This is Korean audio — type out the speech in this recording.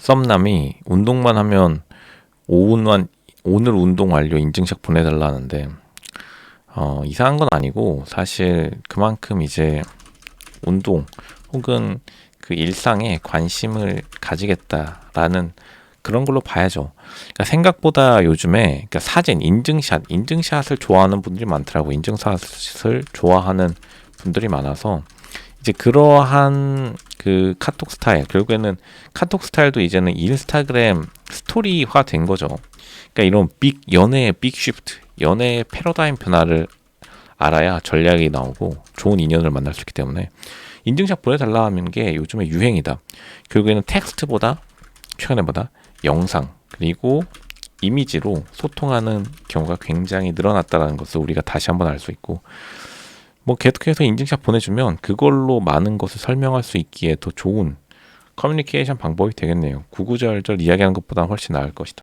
썸남이 운동만 하면 오운만 오늘 운동 완료 인증샷 보내달라는데 어, 이상한 건 아니고 사실 그만큼 이제 운동 혹은 그 일상에 관심을 가지겠다라는 그런 걸로 봐야죠. 그러니까 생각보다 요즘에 그러니까 사진 인증샷 인증샷을 좋아하는 분들이 많더라고 인증샷을 좋아하는 분들이 많아서 이제 그러한 그 카톡 스타일 결국에는 카톡 스타일도 이제는 인스타그램 스토리화 된 거죠. 그러니까 이런 빅 연애의 빅 쉬프트 연애의 패러다임 변화를 알아야 전략이 나오고 좋은 인연을 만날 수 있기 때문에 인증샷 보내달라 하는 게 요즘에 유행이다. 결국에는 텍스트보다 최근에보다 영상 그리고 이미지로 소통하는 경우가 굉장히 늘어났다는 것을 우리가 다시 한번 알 수 있고 뭐 계속해서 인증샷 보내주면 그걸로 많은 것을 설명할 수 있기에 더 좋은 커뮤니케이션 방법이 되겠네요. 구구절절 이야기하는 것보다 훨씬 나을 것이다.